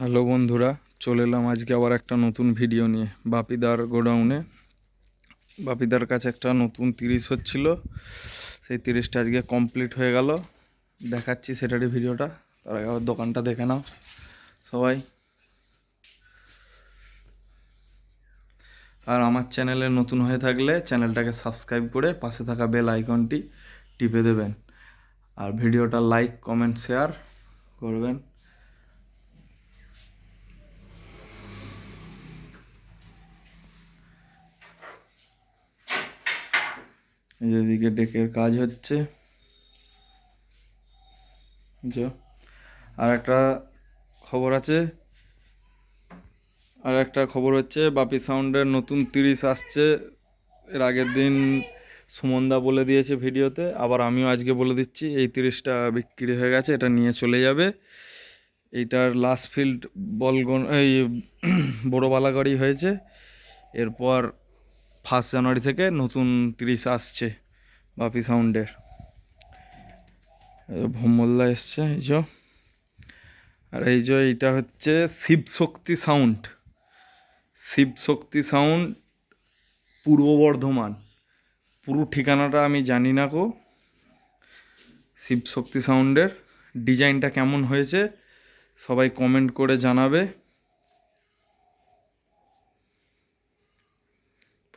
Hello বন্ধুরা, চলে এলাম আজকে আবার একটা নতুন ভিডিও নিয়ে। বাপিদার গোডাউনে। বাপিদার কাছে একটা নতুন তিরিশ হচ্ছিল। সেই তিরিশটা আজকে কমপ্লিট হয়ে গেল। দেখাচ্ছি সেটারই ভিডিওটা তার আগে আবার দোকানটা দেখে নাও সবাই। আর আমার চ্যানেলে নতুন হয়ে থাকলে চ্যানেলটাকে সাবস্ক্রাইব করে পাশে থাকা বেল আইকনটি টিপে দেবেন। আর ভিডিওটা লাইক কমেন্ট শেয়ার করবেন। এদিকে ডেকের কাজ হচ্ছে? আর একটা খবর আছে। আর একটা খবর হচ্ছে, বাপি সাউন্ডের নতুন তিরিশ আসছে। এর আগের দিন সুমনদা বলে দিয়েছে ভিডিওতে, আবার আমিও আজকে বলে দিচ্ছি, এই তিরিশটা বিক্রি হয়ে গেছে, এটা নিয়ে চলে যাবে। এইটার লাস্ট ফিল্ড বলগন এই বড় বালাগাড়ি হয়েছে। এরপর ফার্স্ট জানুয়ারি থেকে নতুন তিরিশ আসছে বাপি সাউন্ডের। ভোমল্লা এসছে, এই যে। আর এই যে এইটা হচ্ছে শিব শক্তি সাউন্ড। শিব শক্তি সাউন্ড পূর্ব বর্ধমান। পুরো ঠিকানাটা আমি জানি না কো শিব শক্তি সাউন্ডের ডিজাইনটা কেমন হয়েছে সবাই কমেন্ট করে জানাবে।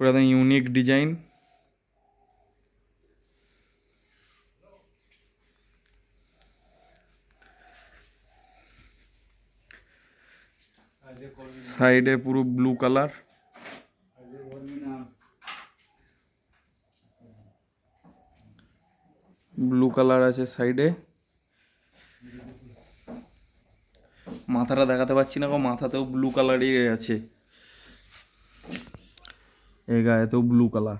পুরো একদম ইউনিক ডিজাইন সাইডে পুরো ব্লু কালার ব্লু কালার আছে সাইডে মাথাটা দেখাতে পাচ্ছি না গো, মাথাতেও ব্লু কালারই আছে। এই গায়েতেও ব্লু কালার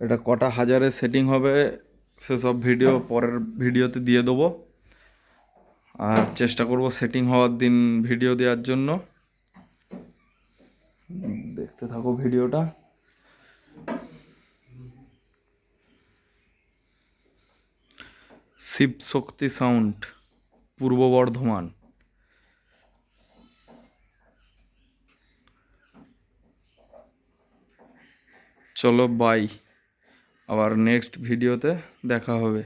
এটা কটা হাজারে সেটিং হবে, সেসব ভিডিও পরের ভিডিওতে দিয়ে দেবো। আর চেষ্টা করব সেটিং হওয়ার দিন ভিডিও দেওয়ার জন্য। দেখতে থাকো ভিডিওটা শিব শক্তি সাউন্ড পূর্ব বর্ধমান। চলো বাই আবার নেক্সট ভিডিওতে দেখা হবে।